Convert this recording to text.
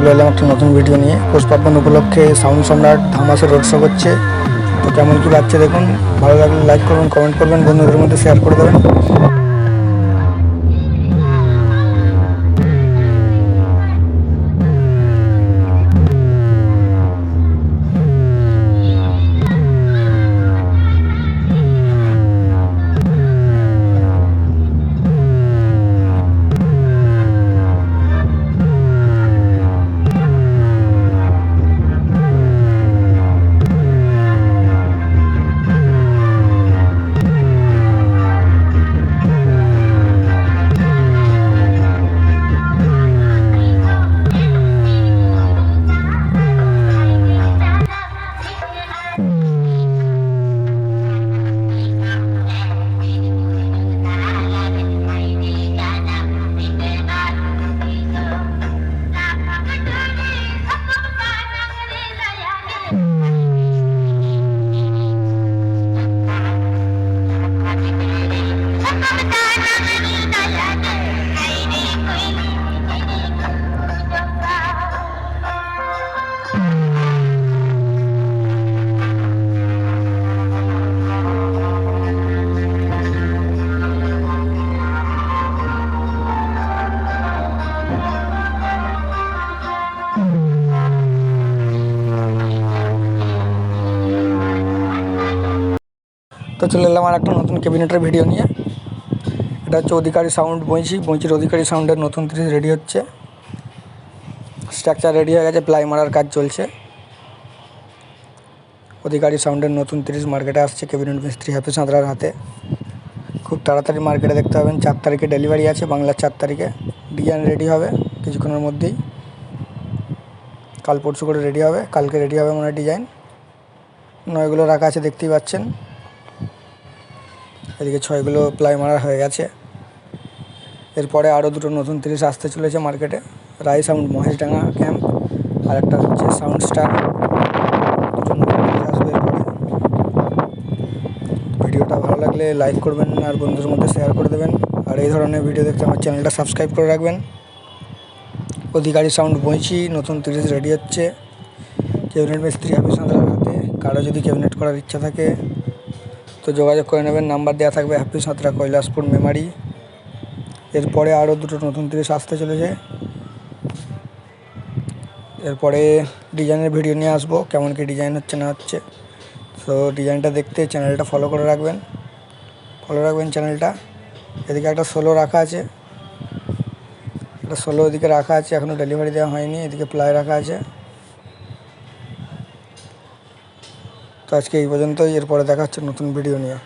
চলে এলাম একটা নতুন ভিডিও নিয়ে। পৌষ পার্বণ উপলক্ষে সাউন্ড সম্রাট ধামাসে রোড শো করছে। তো কেমন কী লাগছে দেখুন, ভালো লাগলে লাইক করবেন কমেন্ট করবেন, বন্ধুদের মধ্যে শেয়ার করে দেবেন। তো চলে এলাম আর একটা নতুন ক্যাবিনেটের ভিডিও নিয়ে। এটা হচ্ছে অধিকারী সাউন্ড বইছি বইচির অধিকারী সাউন্ডের নতুন তিরিশ রেডি হচ্ছে। স্ট্রাকচার রেডি হয়ে গেছে প্লাই মারার কাজ চলছে। অধিকারী সাউন্ডের নতুন তিরিশ মার্কেটে আসছে, ক্যাবিনেট মিস্ত্রি হ্যাপি সাঁতরার হাতে। খুব তাড়াতাড়ি মার্কেটে দেখতে পাবেন, চার তারিখে ডেলিভারি আছে, বাংলার চার তারিখে। ডিজাইন রেডি হবে, কিছুক্ষণের মধ্যেই। কাল পরশু করে রেডি হবে, কালকে রেডি হবে মনে ডিজাইন নয়গুলো রাখা আছে, দেখতেই পাচ্ছেন। এদিকে ছয়গুলো প্লাই মারা হয়ে গেছে। এরপরে আরও দুটো নতুন তিরিশ আসতে চলেছে মার্কেটে। রাই সাউন্ড মহেশডাঙ্গা ক্যাম্প, আর একটা হচ্ছে সাউন্ড স্টার। আসবে এরপরে। ভিডিওটা ভালো লাগলে লাইক করবেন আর বন্ধুদের মধ্যে শেয়ার করে দেবেন। আর এই ধরনের ভিডিও দেখতে আমার চ্যানেলটা সাবস্ক্রাইব করে রাখবেন। অধিকারী সাউন্ড বইছি, নতুন তিরিশ রেডি হচ্ছে। ক্যাবিনেট মিস্ত্রি হাফিজ সাঁতরার হাতে কারও যদি ক্যাবিনেট করার ইচ্ছা থাকে তো যোগাযোগ করে নেবেন, নাম্বার দেওয়া থাকবে হ্যাপি সাঁতরা কৈলাসপুর মেমারি এরপরে আরও দুটো নতুন তিরিশ আসতে চলেছে। এরপরে ডিজাইনের ভিডিও নিয়ে আসব, কেমন কি ডিজাইন হচ্ছে না হচ্ছে। তো ডিজাইনটা দেখতে চ্যানেলটা ফলো করে রাখবেন। ফলো রাখবেন চ্যানেলটা। এদিকে একটা সোলো রাখা আছে। একটা সোলো এদিকে রাখা আছে এখনও ডেলিভারি দেওয়া হয়নি। এদিকে প্লাই রাখা আছে। তো আজকে এই পর্যন্তই এরপরে দেখা হচ্ছে নতুন ভিডিও নিয়ে।